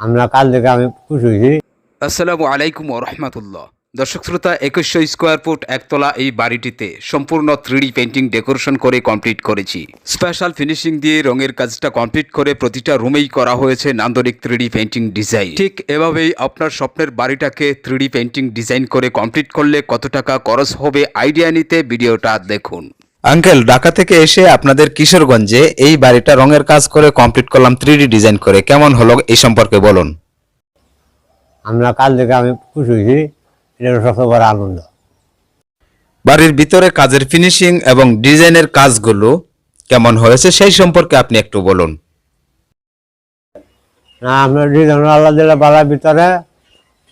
আমরা কাল থেকে আমি খুশি হয়েছি। আসসালামু আলাইকুম রহমতুল্লাহ। দর্শক শ্রোতা, একুশশো স্কোয়ার ফুট একতলা এই বাড়িটিতে সম্পূর্ণ থ্রিডি পেন্টিং ডেকোরেশন করে কমপ্লিট করেছি। স্পেশাল ফিনিশিং দিয়ে রঙের কাজটা কমপ্লিট করে প্রতিটা রুমেই করা হয়েছে নান্দনিক থ্রিডি পেন্টিং ডিজাইন ঠিক এভাবেই আপনার স্বপ্নের বাড়িটাকে থ্রিডি পেন্টিং ডিজাইন করে কমপ্লিট করলে কত টাকা খরচ হবে আইডিয়া নিতে ভিডিওটা দেখুন। আঙ্কেল ঢাকা থেকে এসে আপনাদের কিশোরগঞ্জে এই বাড়িটা রঙের কাজ করে কমপ্লিট করলাম থ্রি ডিজাইন করে। কেমন হলো এই সম্পর্কে বলুন। আমরা কাল থেকে আমি খুশি হয়েছি এটা সবচেয়ে বড় আনন্দ। বাড়ির ভিতরে কাজের ফিনিশিং এবং ডিজাইনের কাজগুলো কেমন হয়েছে সেই সম্পর্কে আপনি একটু বলুন। না আমরা ডিজাইন আল্লাহ দিলে বালার ভিতরে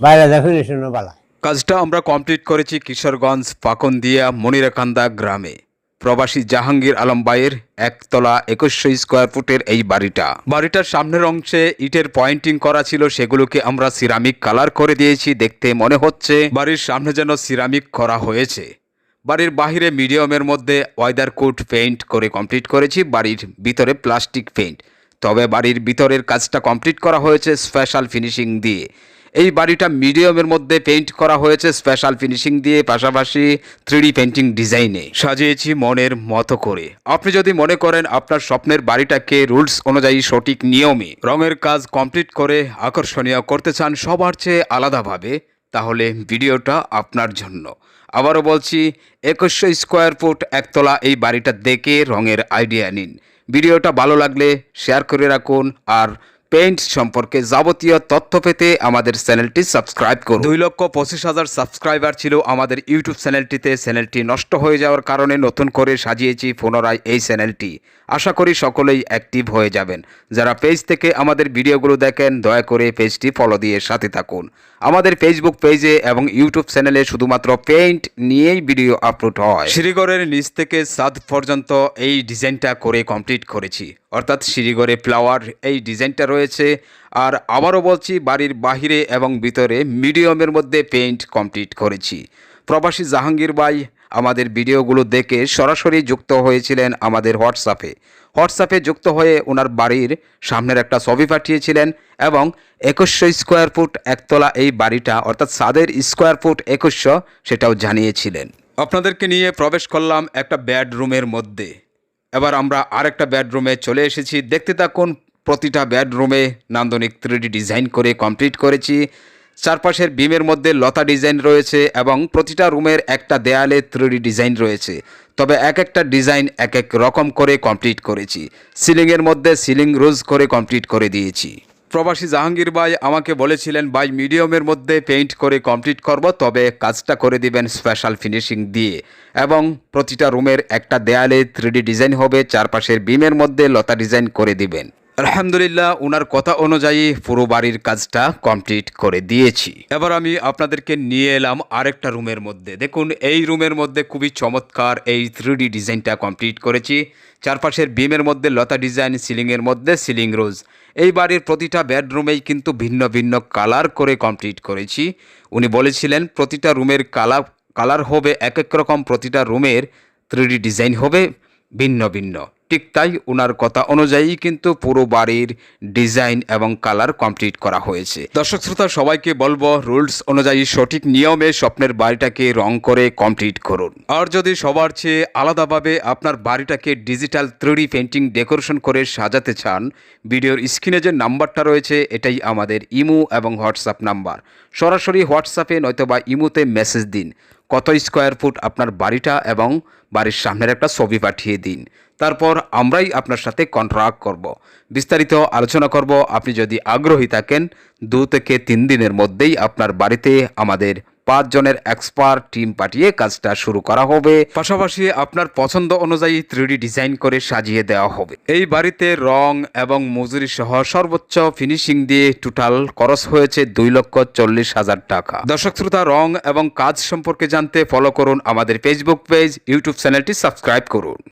বাইরে দেখি বালা। কাজটা আমরা কমপ্লিট করেছি কিশোরগঞ্জ পাকনদিয়া মনিরাকান্দা গ্রামে। প্রবাসী জাহাঙ্গীর আলম বাইয়ের একতলা একুশশো স্কোয়ার ফুটের এই বাড়িটা। বাড়িটার সামনের অংশে ইটের পয়েন্টিং করা ছিল, সেগুলোকে আমরা সিরামিক কালার করে দিয়েছি। দেখতে মনে হচ্ছে বাড়ির সামনে যেন সিরামিক করা হয়েছে। বাড়ির বাহিরে মিডিয়ামের মধ্যে ওয়েদার কোট পেইন্ট করে কমপ্লিট করেছি। বাড়ির ভিতরে প্লাস্টিক পেইন্ট। তবে বাড়ির ভিতরের কাজটা কমপ্লিট করা হয়েছে স্পেশাল ফিনিশিং দিয়ে। এই বাড়িটা মিডিয়ামের মধ্যে পেইন্ট করা হয়েছে স্পেশাল ফিনিশিং দিয়ে পাশাপাশি থ্রিডি পেন্টিং ডিজাইনে সাজিয়েছি মনের মতো করে। আপনি যদি মনে করেন আপনার স্বপ্নের বাড়িটাকে রুলস অনুযায়ী সঠিক নিয়মে রঙের কাজ কমপ্লিট করে আকর্ষণীয় করতে চান সবার চেয়ে আলাদাভাবে তাহলে ভিডিওটা আপনার জন্য। আবারও বলছি একুশশো স্কোয়ার ফুট একতলা এই বাড়িটা দেখে রঙের আইডিয়া নিন। ভিডিওটা ভালো লাগলে শেয়ার করে রাখুন আর পেইন্ট সম্পর্কে যাবতীয় তথ্য পেতে আমাদের চ্যানেলটি সাবস্ক্রাইব করুন। দুই লক্ষ পঁচিশ হাজার সাবস্ক্রাইবার ছিল আমাদের ইউটিউব চ্যানেলটিতে। চ্যানেলটি নষ্ট হয়ে যাওয়ার কারণে নতুন করে সাজিয়েছি পুনরায় এই চ্যানেলটি। আশা করি সকলেই অ্যাক্টিভ হয়ে যাবেন। যারা পেজ থেকে আমাদের ভিডিওগুলো দেখেন দয়া করে পেজটি ফলো দিয়ে সাথে থাকুন। আমাদের ফেসবুক পেজে এবং ইউটিউব চ্যানেলে শুধুমাত্র পেইন্ট নিয়েই ভিডিও আপলোড হয়। শ্রীগড়ের নিচ থেকে সাদ পর্যন্ত এই ডিজাইনটা করে কমপ্লিট করেছি। অর্থাৎ শ্রীগড়ে ফ্লাওয়ার এই ডিজাইনটা রয়েছে আর আবারও বলছি, বাড়ির বাহিরে এবং ভিতরে মিডিয়ামের মধ্যে পেইন্ট কমপ্লিট করেছি। প্রবাসী জাহাঙ্গীর ভাই আমাদের ভিডিওগুলো দেখে সরাসরি যুক্ত হয়েছিলেন আমাদের হোয়াটসঅ্যাপে। হোয়াটসঅ্যাপে যুক্ত হয়ে ওনার বাড়ির সামনের একটা ছবি পাঠিয়েছিলেন এবং একুশশো স্কোয়ার ফুট একতলা এই বাড়িটা, অর্থাৎ সাদের স্কোয়ার ফুট একুশশো সেটাও জানিয়েছিলেন। আপনাদেরকে নিয়ে প্রবেশ করলাম একটা বেডরুমের মধ্যে। এবার আমরা আরেকটা বেডরুমে চলে এসেছি। দেখতে থাকুন প্রতিটা বেডরুমে নান্দনিক থ্রিডি ডিজাইন করে কমপ্লিট করেছি। চারপাশের বিমের মধ্যে লতা ডিজাইন রয়েছে এবং প্রতিটা রুমের একটা দেয়ালে থ্রিডি ডিজাইন রয়েছে। তবে এক একটা ডিজাইন এক এক রকম করে কমপ্লিট করেছি। সিলিংয়ের মধ্যে সিলিং রোজ করে কমপ্লিট করে দিয়েছি। প্রবাসী জাহাঙ্গীর ভাই আমাকে বলেছিলেন, ভাই মিডিয়ামের মধ্যে পেইন্ট করে কমপ্লিট করব, তবে কাজটা করে দিবেন স্পেশাল ফিনিশিং দিয়ে। এবং প্রতিটা রুমের একটা দেয়ালে থ্রিডি ডিজাইন হবে, চারপাশের বিমের মধ্যে লতা ডিজাইন করে দিবেন। আলহামদুলিল্লাহ ওনার কথা অনুযায়ী পুরো বাড়ির কাজটা কমপ্লিট করে দিয়েছি। এবার আমি আপনাদেরকে নিয়ে এলাম আরেকটা রুমের মধ্যে। দেখুন, এই রুমের মধ্যে খুবই চমৎকার এই থ্রিডি ডিজাইনটা কমপ্লিট করেছি। চারপাশের বিমের মধ্যে লতা ডিজাইন, সিলিংয়ের মধ্যে সিলিং রোজ। এই বাড়ির প্রতিটা বেডরুমেই কিন্তু ভিন্ন ভিন্ন কালার করে কমপ্লিট করেছি। উনি বলেছিলেন, প্রতিটা রুমের কালার কালার হবে এক এক রকম প্রতিটা রুমের থ্রিডি ডিজাইন হবে ভিন্ন ভিন্ন। ঠিক তাই ওনার কথা অনুযায়ী কিন্তু পুরো বাড়ির ডিজাইন এবং কালার কমপ্লিট করা হয়েছে। দর্শক শ্রোতা, সবাইকে বলব, রুলস অনুযায়ী সঠিক নিয়মে স্বপ্নের বাড়িটাকে রং করে কমপ্লিট করুন। আর যদি সবার চেয়ে আলাদাভাবে আপনার বাড়িটাকে ডিজিটাল থ্রিডি পেন্টিং ডেকোরেশন করে সাজাতে চান, ভিডিওর স্ক্রিনে যে নাম্বারটা রয়েছে, এটাই আমাদের ইমো এবং হোয়াটসঅ্যাপ নাম্বার। সরাসরি হোয়াটসঅ্যাপে নয়তোবা ইমোতে মেসেজ দিন। কত স্কোয়ার ফুট আপনার বাড়িটা এবং বাড়ির সামনের একটা ছবি পাঠিয়ে দিন। তারপর আমরাই আপনার সাথে কন্ট্রাক্ট করব। বিস্তারিত আলোচনা করব। আপনি যদি আগ্রহী থাকেন, দু থেকে তিন দিনের মধ্যেই আপনার বাড়িতে আমাদের পাঁচজনের এক্সপার্ট টিম পাঠিয়ে কাজটা শুরু করা হবে। পাশাপাশি আপনার পছন্দ অনুযায়ী থ্রিডি ডিজাইন করে সাজিয়ে দেওয়া হবে। এই বাড়িতে রং এবং মজুরি সহ সর্বোচ্চ ফিনিশিং দিয়ে টোটাল খরচ হয়েছে দুই লক্ষ চল্লিশ হাজার টাকা। দর্শক শ্রোতা, রং এবং কাজ সম্পর্কে জানতে ফলো করুন আমাদের ফেসবুক পেজ ইউটিউব চ্যানেলটি সাবস্ক্রাইব করুন।